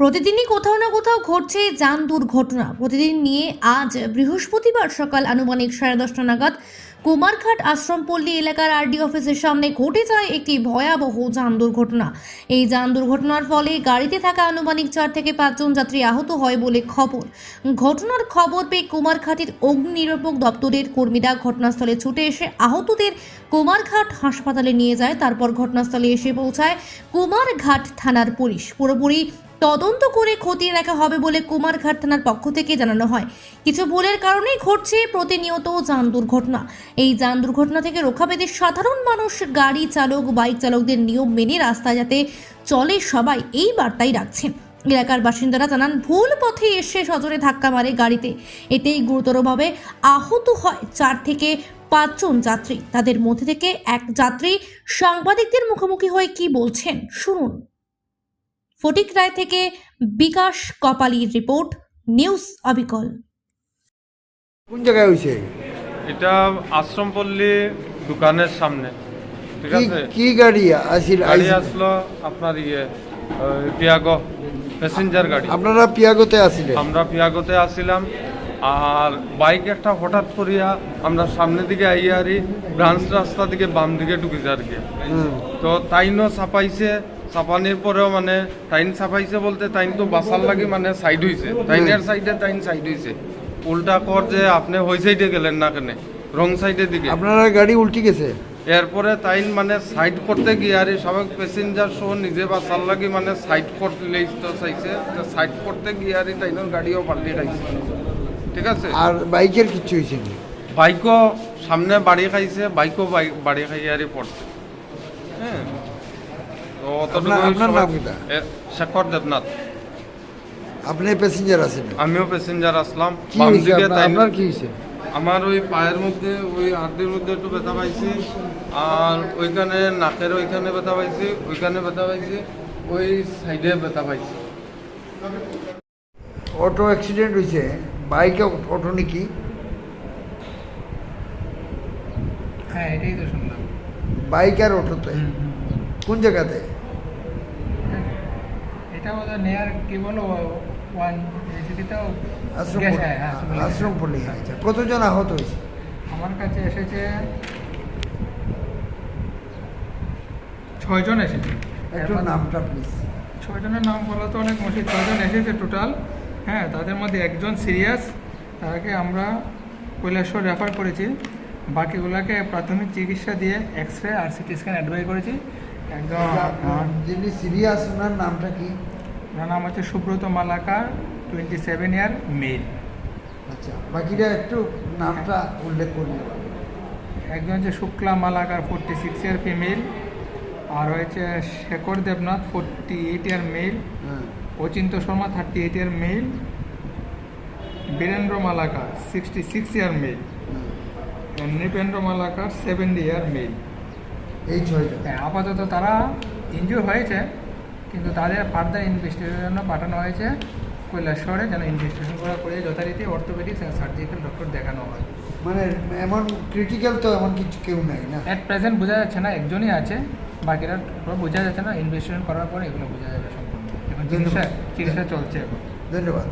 প্রতিদিনই কোথাও না কোথাও ঘটছে যান দুর্ঘটনা। প্রতিদিন নিয়ে আজ বৃহস্পতিবার সকাল আনুমানিক সাড়ে দশটা নাগাদ কুমারঘাট আশ্রমপল্লী এলাকার আরডি অফিসের সামনে ঘটে যায় একটি ভয়াবহ যান দুর্ঘটনা। এই যান দুর্ঘটনার ফলে গাড়িতে থাকা আনুমানিক চার থেকে পাঁচজন যাত্রী আহত হয় বলে খবর। ঘটনার খবর পেয়ে কুমারঘাটের অগ্নি নিরাপক দপ্তরের কর্মীরা ঘটনাস্থলে ছুটে এসে আহতদের কুমারঘাট হাসপাতালে নিয়ে যায়। তারপর ঘটনাস্থলে এসে পৌঁছায় কুমারঘাট থানার পুলিশ। পুরোপুরি তদন্ত করে খতিয়ে রাখা হবে বলে কুমারঘাট থানার পক্ষ থেকে জানানো হয়। কিছু ভুলের কারণেই ঘটছে প্রতিনিয়ত যান দুর্ঘটনা। এই যান দুর্ঘটনা থেকে রক্ষা পেতে সাধারণ মানুষ, গাড়ি চালক, বাইক চালকদের নিয়ম মেনে রাস্তায় যাতে চলে সবাই, এই বার্তাই রাখছেন। এলাকার বাসিন্দারা জানান, ভুল পথে এসে সজোরে ধাক্কা মারে গাড়িতে। এতেই গুরুতরভাবে আহত হয় চার থেকে পাঁচজন যাত্রী। তাদের মধ্যে থেকে এক যাত্রী সাংবাদিকদের মুখোমুখি হয়ে কি বলছেন, শুনুন। ফটিক রায় থেকে বিকাশ কপালির রিপোর্ট নিউজ অবিকল। কোন জায়গায় হয়েছে? এটা আশ্রমপল্লী দোকানের সামনে ঠিক কি আছে? কি গাড়ি আসিল? গাড়ি আসলো আপনার ইয়ে পিয়াগো প্যাসেঞ্জার গাড়ি। আপনারা পিয়াগোতে আসিলেন? আমরা পিয়াগোতে আসছিলাম আর বাইক একটা হঠাৎ করিয়া আমরা সামনের দিকে আইয়ারি ব্রাঞ্চ রাস্তা দিকে বাম দিকে ঢুকেছে আর কি। হুম। তো তাইনও চাপাইছে চাপানির পরেও মানে তাইন চাপাইছে বলতে তাইন তো বাসার লাগি মানে সাইড হইছে তাইনের সাইডে তাইন সাইড হইছে উল্টা কর যে আপনি হই সাইডে গেলেন না কেন? রং সাইডের দিকে আপনারা গাড়ি উল্টি গেছে? এরপরে তাইন মানে সাইড করতে গিয়ে আর সবাই প্যাসেঞ্জার সহ নিজে বাসার লাগি মানে সাইড করতে তো চাইছে। সাইড করতে গিয়ে আর তাইনের গাড়িও পাল্টে খাইছে ঠিক আছে? আর বাইকের কিচ্ছু হয়েছে বাইকও সামনে বাড়ি খাইছে বাইকও বাইক বাড়ি খাই আর পড়ছে। হ্যাঁ? আপনার- নাম কিটা? শেখর দেবনাথ। আপনি প্যাসেঞ্জার আছেন? আমিও প্যাসেঞ্জার আসলাম। আপনার? কি হয়েছে? আমার ওই পায়ের মধ্যে ওই হাড়ির মধ্যে একটু ব্যথা পাইছি আর ওইখানে নাকের ওইখানে ব্যথা পাইছি ওইখানে ব্যথা পাইছি ওই সাইডে ব্যথা পাইছি। অটো অ্যাক্সিডেন্ট হয়েছে। বাইকে অটো নাকি? হ্যাঁ এটাই তো শুনলাম। বাইক আর অটোতে? কোন জায়গাতে? এটা নেয়ার কি বলো ওয়ান আশ্রম হ্যাঁ, আশ্রম আশ্রম পল্লী আচ্ছা। কতজন আহত হয়েছে? আমার কাছে এসেছে ছয়জন এসেছে। একটু নামটা প্লিজ ছয়জনের নাম বলা তো অনেক মুশকিল। ছয়জন এসেছে টোটাল হ্যাঁ তাদের মধ্যে একজন সিরিয়াস তাকে আমরা কৈলাসর রেফার করেছি। বাকিগুলোকে প্রাথমিক চিকিৎসা দিয়ে এক্স রে আর সিটি স্ক্যান অ্যাডভাইস করেছি। যিনি সিরিয়াস ওনার নামটা কি? ওনার নাম হচ্ছে Subrata Malakar twenty seven year male আচ্ছা বাকিরা একটু নামটা উল্লেখ করুন একজন হচ্ছে Shukla Malakar forty six year female আর হয়েছে Shekhar Debnath forty eight year male Achinta Sharma thirty eight year male Birendra Malakar sixty six year male. Nripendra Malakar seventy year male এই ছয়জন হ্যাঁ আপাতত তারা ইনজিওর হয়েছে কিন্তু তাদের ফার্দার ইনভেস্টিগেশনের জন্য পাঠানো হয়েছে কৈলাসহরে যেন ইনভেস্টিগেশন করা করে যথারীতি অর্থোপেডিক্স অ্যান্ড সার্জিক্যাল ডক্টর দেখানো হয়। মানে এমন ক্রিটিক্যাল তো এমন কিছু কেউ নাই না? অ্যাট প্রেজেন্ট বোঝা যাচ্ছে না একজনই আছে বাকিরা বোঝা যাচ্ছে না ইনভেস্টিগেশন করার পরে এগুলো বোঝা যাবে সম্পূর্ণ। এখন চিকিৎসা চিকিৎসা চলছে এখন। ধন্যবাদ।